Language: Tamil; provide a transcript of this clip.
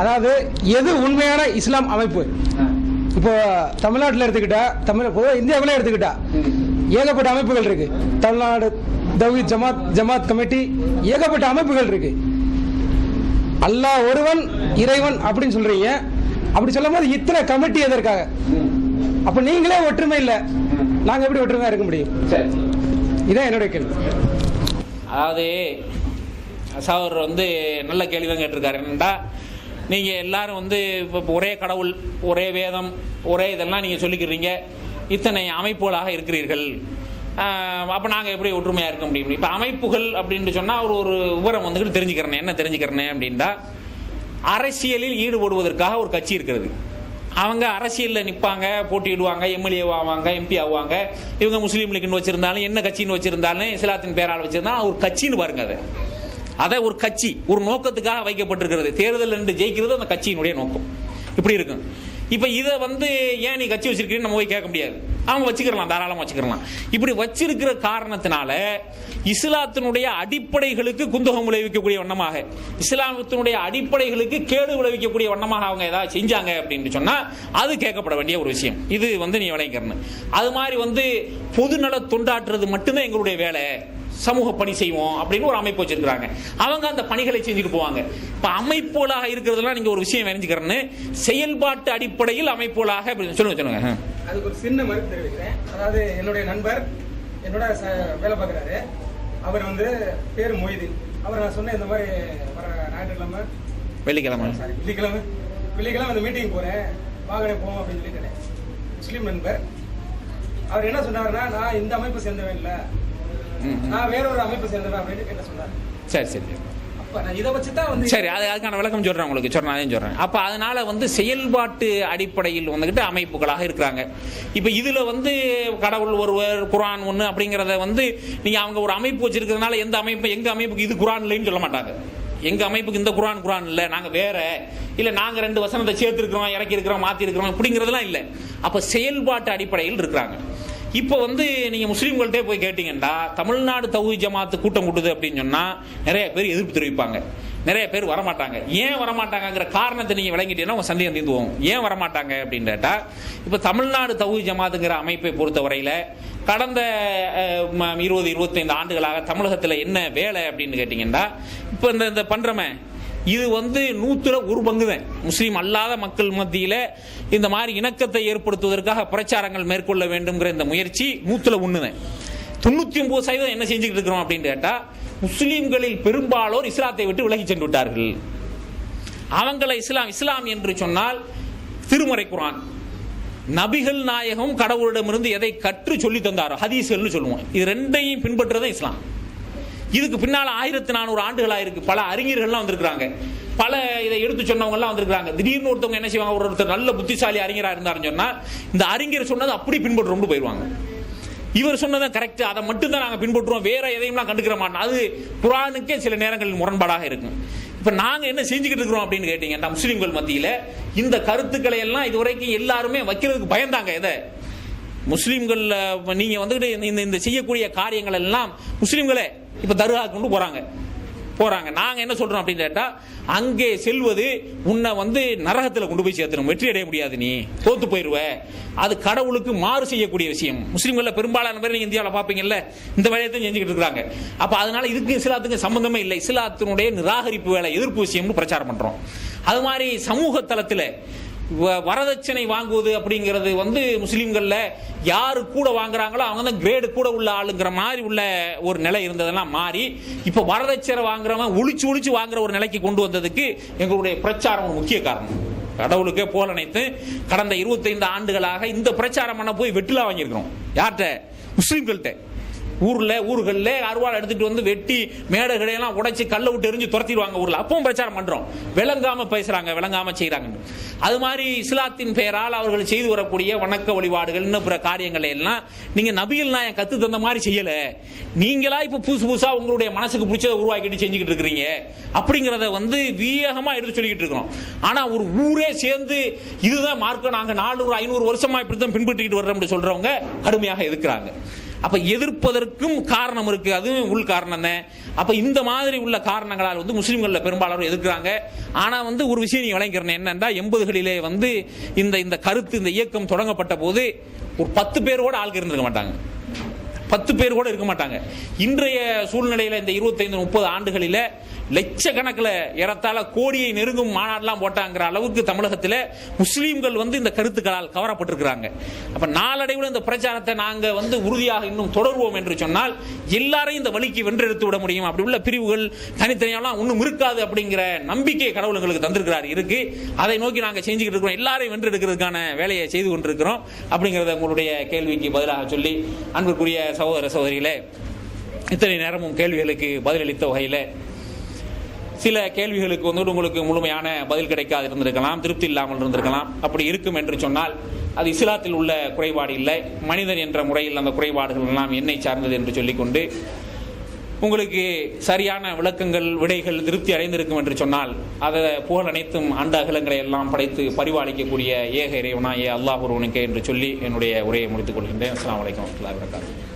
அதாவது எது உண்மையான இஸ்லாம் அமைப்பு? இப்போ தமிழ்நாட்டில் எடுத்துக்கிட்டா தமிழ் பொதுவாக இந்தியாவிலே எடுத்துக்கிட்டா ஏகப்பட்ட அமைப்புகள் இருக்கு. தமிழ்நாடு தௌஹீத் ஜமாத் ஜமாத் கமிட்டி ஏகப்பட்ட அமைப்புகள் இருக்கு. அல்லாஹ் ஒருவன் இறைவன் அப்படின்னு சொல்றீங்க. அப்படி சொல்லும் போது இத்தனை கமிட்டி எதற்காக? அப்ப நீங்களே ஒற்றுமை இல்லை. நாங்க எப்படி ஒற்றுமையா இருக்க முடியும்? இதான் என்னுடைய கேள்வி. அதாவது சகோதரர் வந்து நல்ல கேள்வி தான் கேட்டிருக்காரு. என்னடா நீங்கள் எல்லாரும் வந்து இப்போ ஒரே கடவுள் ஒரே வேதம் ஒரே இதெல்லாம் நீங்கள் சொல்லிக்கிறீங்க. இத்தனை அமைப்புகளாக இருக்கிறீர்கள். அப்போ நாங்கள் எப்படி ஒற்றுமையாக இருக்க முடியும்? இப்போ அமைப்புகள் அப்படின்னு சொன்னால் ஒரு ஒரு விவரம் வந்துக்கிட்டு தெரிஞ்சுக்கிறேன் என்ன தெரிஞ்சுக்கிறேன் அப்படின்டா அரசியலில் ஈடுபடுவதற்காக ஒரு கட்சி இருக்கிறது. அவங்க அரசியலில் நிற்பாங்க போட்டியிடுவாங்க எம்எல்ஏ ஆவாங்க எம்பி ஆவாங்க. இவங்க முஸ்லீம் லீக்னு வச்சிருந்தாலும் என்ன கட்சின்னு வச்சுருந்தாலும் இஸ்லாத்தின் பேரால் வச்சுருந்தாலும் ஒரு கட்சின்னு பாருங்க அதை. அதை ஒரு கட்சி ஒரு நோக்கத்துக்காக வைக்கப்பட்டிருக்கிறது. தேர்தல் என்று ஜெயிக்கிறது அந்த கட்சியினுடைய நோக்கம். இப்படி இருக்கும். இப்போ இதை வந்து ஏன் நீ கட்சி வச்சிருக்கீங்கன்னு நம்ம போய் கேட்க முடியாது. அவங்க வச்சுக்கலாம் தாராளமாக வச்சுக்கலாம். இப்படி வச்சிருக்கிற காரணத்தினால இஸ்லாத்தினுடைய அடிப்படைகளுக்கு குந்தகம் விளைவிக்கக்கூடிய வண்ணமாக இஸ்லாமத்தினுடைய அடிப்படைகளுக்கு கேடு விளைவிக்கக்கூடிய வண்ணமாக அவங்க ஏதாவது செஞ்சாங்க அப்படின்னு சொன்னா அது கேட்கப்பட வேண்டிய ஒரு விஷயம். இது வந்து நீ விளைவிக்கிறன்னு அது மாதிரி வந்து பொதுநல தொண்டாற்றுறது மட்டும்தான் எங்களுடைய வேலை. சமூக பணி செய்வோம் அப்படின்னு ஒரு அமைப்பு வச்சிருக்காங்க அவங்க அந்த பணிகளை செஞ்சுட்டு போவாங்க. இப்ப அமைப்புகளாக இருக்கிறதுலாம் நீங்க ஒரு விஷயம் வரைஞ்சுக்கிறேன்னு செயல்பாட்டு அடிப்படையில் அமைப்புகளாக சொல்லுங்க சொல்லுங்க. அதுக்கு ஒரு சின்ன மறுப்பு தெரிவிக்கிறேன். அதாவது என்னுடைய நண்பர் என்னோட வேலை பார்க்குறாரு. அவர் வந்து பேர் மொய்தீன். அவர் நான் சொன்னேன் இந்த மாதிரி வர ஞாயிற்றுக்கிழமை வெள்ளிக்கிழமை. சாரி வெள்ளிக்கிழமை. வெள்ளிக்கிழமை அந்த மீட்டிங் போறேன். வாங்கனே போவோம் அப்படின்னு சொல்லிட்டேன். முஸ்லீம் நண்பர். அவர் என்ன சொன்னாருன்னா நான் இந்த அமைப்பு சேர்ந்தவன் இல்ல. நான் வேற ஒரு அமைப்பு சேர்ந்தவன் அப்படின்னு என்ன சொன்னார். சரி சரி. அப்ப நான் இதை வச்சு தான் வந்து சரி அது அதுக்கான விளக்கம் சொல்றேன் உங்களுக்கு. சொல்றேன் அதையும் சொல்றேன். அப்ப அதனால வந்து செயல்பாட்டு அடிப்படையில் வந்துகிட்டு அமைப்புகளாக இருக்கிறாங்க. இப்ப இதுல வந்து கடவுள் ஒருவர் குரான் ஒண்ணு அப்படிங்கறத வந்து நீங்க அவங்க ஒரு அமைப்பு வச்சிருக்கிறதுனால எந்த அமைப்பு எங்க அமைப்புக்கு இது குரான் இல்லைன்னு சொல்ல மாட்டாங்க. எங்க அமைப்புக்கு இந்த குரான் குரான் இல்ல. நாங்க வேற. இல்ல நாங்க ரெண்டு வசனத்தை சேர்த்து இருக்கிறோம் இறக்கி இருக்கிறோம் மாத்தி இருக்கிறோம் இப்படிங்கிறதுலாம் இல்ல. அப்ப செயல்பாட்டு அடிப்படையில் இருக்கிறாங்க. இப்போ வந்து நீங்க முஸ்லீம்கள்ட்டே போய் கேட்டீங்கன்னா தமிழ்நாடு தௌஹி ஜமாத்து கூட்டம் கூட்டுது அப்படின்னு சொன்னா நிறைய பேர் எதிர்ப்பு தெரிவிப்பாங்க. நிறைய பேர் வரமாட்டாங்க. ஏன் வரமாட்டாங்கிற காரணத்தை நீங்க விளங்கிட்டீங்கன்னா உங்க சந்தேகம் தீர்ந்து போகும் ஏன் வரமாட்டாங்க அப்படின்னு கேட்டா இப்போ தமிழ்நாடு தௌஹி ஜமாத்துங்கிற அமைப்பை பொறுத்தவரையில கடந்த இருபது இருபத்தைந்து ஆண்டுகளாக தமிழகத்தில் என்ன வேலை அப்படின்னு கேட்டீங்கன்னா இப்போ இந்த இந்த பண்றமே இது வந்து நூற்றுல ஒரு பங்கு தான் முஸ்லீம் அல்லாத மக்கள் மத்தியில் இந்த மாதிரி இணக்கத்தை ஏற்படுத்துவதற்காக பிரச்சாரங்கள் மேற்கொள்ள வேண்டும்ங்கிற இந்த முயற்சி நூற்றுல ஒன்று தான் தொண்ணூற்றி ஒன்பது சதவீதம் என்ன செஞ்சுக்கிட்டு இருக்கிறோம் அப்படின்னு கேட்டால் முஸ்லீம்களில் பெரும்பாலோர் இஸ்லாத்தை விட்டு விலகி சென்று விட்டார்கள். அவங்களை இஸ்லாம் இஸ்லாம் என்று சொன்னால் திருமறை குரான். நபிகள் நாயகம் கடவுளிடமிருந்து எதை கற்று சொல்லி தந்தாரோ ஹதீஸ்கள்னு சொல்லுவோம். இது ரெண்டையும் பின்பற்றுறது இஸ்லாம். இதுக்கு பின்னால ஆயிரத்தி நானூறு ஆண்டுகளா இருக்கு. பல அறிஞர்கள்லாம் வந்திருக்கிறாங்க. பல இதை எடுத்து சொன்னவங்க எல்லாம் வந்திருக்காங்க திடீர்னு ஒருத்தவங்க என்ன செய்வாங்க? ஒரு ஒருத்தர் நல்ல புத்திசாலி அறிஞரா இருந்தாருன்னு சொன்னா இந்த அறிஞர் சொன்னது அப்படி பின்பற்றுறோம்னு போயிடுவாங்க. இவர் சொன்னதை கரெக்ட் அதை மட்டும் தான் பின்பற்றுவோம் வேற எதையும்லாம் கண்டுக்கிற மாட்டோம். அது குரானுக்கே சில நேரங்களில் முரண்பாடாக இருக்கும். இப்போ நாங்கள் என்ன செஞ்சுக்கிட்டு இருக்கிறோம் அப்படின்னு கேட்டீங்கன்னா முஸ்லீம்கள் மத்தியில் இந்த கருத்துக்களை எல்லாம் இதுவரைக்கும் எல்லாருமே வைக்கிறதுக்கு பயந்தாங்க எதை? முஸ்லீம்கள் நீங்க வந்துட்டு இந்த இந்த செய்யக்கூடிய காரியங்கள் எல்லாம் முஸ்லீம்களே இப்ப தர்கா கொண்டு போறாங்க. போறாங்க. நாங்க என்ன சொல்றோம் அப்படின்னு கேட்டா அங்கே செல்வது உன்னை வந்து நரகத்துல கொண்டு போய் சேர்த்துடும் வெற்றி அடைய முடியாது நீ. தோத்து போயிருவ. அது கடவுளுக்கு மாறு செய்யக்கூடிய விஷயம். முஸ்லீம்கள பெரும்பாலான பேர் நீங்க இந்தியாவில் பாப்பீங்கல்ல இந்த வேலையத்தையும் செஞ்சுக்கிட்டு இருக்காங்க. அப்ப அதனால இதுக்கு இஸ்லாத்துக்கு சம்பந்தமே இல்லை. இஸ்லாத்தினுடைய நிராகரிப்பு வேலை எதிர்ப்பு விஷயம்னு பிரச்சாரம் பண்றோம். அது மாதிரி சமூக தளத்துல வரதட்சணை வாங்குவது அப்படிங்கிறது வந்து முஸ்லீம்களில் யார் கூட வாங்குறாங்களோ அவங்க தான் கிரேடு கூட உள்ள ஆளுங்கிற மாதிரி உள்ள ஒரு நிலை இருந்ததெல்லாம் மாறி இப்போ வரதட்சணை வாங்குறவன் ஒழிச்சு ஒழிச்சு வாங்குற ஒரு நிலைக்கு கொண்டு வந்ததுக்கு எங்களுடைய பிரச்சாரம் ஒரு முக்கிய காரணம். கடவுளுக்கே போல் அனைத்து. கடந்த 25 ஆண்டுகளாக இந்த பிரச்சாரம் பண்ண போய் வெட்டிலா வாங்கியிருக்கிறோம். யார்கிட்ட? முஸ்லீம்கள்கிட்ட. ஊர்ல ஊர்களில் அருவாள் எடுத்துட்டு வந்து வெட்டி மேடைகளையெல்லாம் உடைச்சி உடைச்சு கல்ல விட்டு எரிஞ்சு துரத்திடுவாங்க ஊரில். அப்பவும் பிரச்சாரம் பண்றோம். விளங்காம பேசுறாங்க விளங்காம செய்யறாங்க அது மாதிரி இஸ்லாத்தின் பெயரால் அவர்கள் செய்து வரக்கூடிய வணக்க வழிபாடுகள் இன்னும் பிற காரியங்களை எல்லாம் நீங்க நபியில் நாயன் கத்து தந்த மாதிரி செய்யல. நீங்களா இப்ப புதுசு புதுசா உங்களுடைய மனசுக்கு பிடிச்சதை உருவாக்கிட்டு செஞ்சுக்கிட்டு இருக்கிறீங்க. அப்படிங்கறத வந்து வீகமா எடுத்து சொல்லிக்கிட்டு இருக்கிறோம். ஆனா ஒரு ஊரே சேர்ந்து இதுதான் மார்க்கம் நாங்க நானூறு ஐநூறு வருஷமா இப்படித்தான் பின்பற்றிக்கிட்டு வர்றோம்னு சொல்றவங்க கடுமையாக இருக்கிறாங்க அப்ப எதிர்ப்பதற்கும் காரணம் இருக்கு. அதுவும் உள் காரணம் தான். அப்ப இந்த மாதிரி உள்ள காரணங்களால் வந்து முஸ்லீம்களில் பெரும்பாலானோர் எதிர்க்கிறாங்க. ஆனா வந்து ஒரு விஷயம் நீ விளங்கிறேன் என்னன்னா எண்பதுகளிலே வந்து இந்த இந்த கருத்து இந்த இயக்கம் தொடங்கப்பட்ட போது ஒரு பத்து பேரோட ஆளுக்கு இருந்திருக்க மாட்டாங்க. பத்து பேர் கூட இருக்க மாட்டாங்க. இன்றைய சூழ்நிலையில இந்த இருபத்தைந்து முப்பது ஆண்டுகளில லட்சக்கணக்கில் ஏறத்தாழ கோடியை நெருங்கும் மாநாடுலாம் போட்டாங்கிற அளவுக்கு தமிழகத்தில் முஸ்லீம்கள் வந்து இந்த கருத்துக்களால் கவரப்பட்டிருக்கிறாங்க. அப்ப நாளடைவில் இந்த பிரச்சாரத்தை நாங்கள் வந்து உறுதியாக இன்னும் தொடர்வோம் என்று சொன்னால் எல்லாரையும் இந்த வழிக்கு வென்றெடுத்து விட முடியும். அப்படி உள்ள பிரிவுகள் தனித்தனியெல்லாம் ஒன்றும் இருக்காது அப்படிங்கிற நம்பிக்கை கடவுள் எங்களுக்கு தந்திருக்கிறார். இருக்கு. அதை நோக்கி நாங்கள் செஞ்சுக்கிட்டு இருக்கிறோம். எல்லாரையும் வென்றெடுக்கிறதுக்கான வேலையை செய்து கொண்டிருக்கிறோம். அப்படிங்கிறத உங்களுடைய கேள்விக்கு பதிலாக சொல்லி அன்பிற்குரிய சகோதர சகோதரிகளே இத்தனை நேரமும் கேள்விகளுக்கு பதிலளித்த வகையில் சில கேள்விகளுக்கு வந்து உங்களுக்கு முழுமையான பதில் கிடைக்காது இருந்திருக்கலாம் திருப்தி இல்லாமல் இருந்திருக்கலாம். அப்படி இருக்கும் என்று சொன்னால் அது இஸ்லாத்தில் உள்ள குறைபாடு இல்லை. மனிதன் என்ற முறையில் அந்த குறைபாடுகள் எல்லாம் என்னை சார்ந்தது என்று சொல்லிக்கொண்டு உங்களுக்கு சரியான விளக்கங்கள் விடைகள் திருப்தி அடைந்திருக்கும் என்று சொன்னால் அதை புகழ் அனைத்தும் அண்ட அகலங்களை எல்லாம் படைத்து பரிபாலிக்கக்கூடிய ஏக இறைவனா ஏ அல்லாஹ் ஒருவனுக்கே என்று சொல்லி என்னுடைய உரையை முடித்துக் கொள்கின்றேன். அஸ்லாம் வலைக்கம் வரமத்துல்லாஹி வபரகாத்துஹு.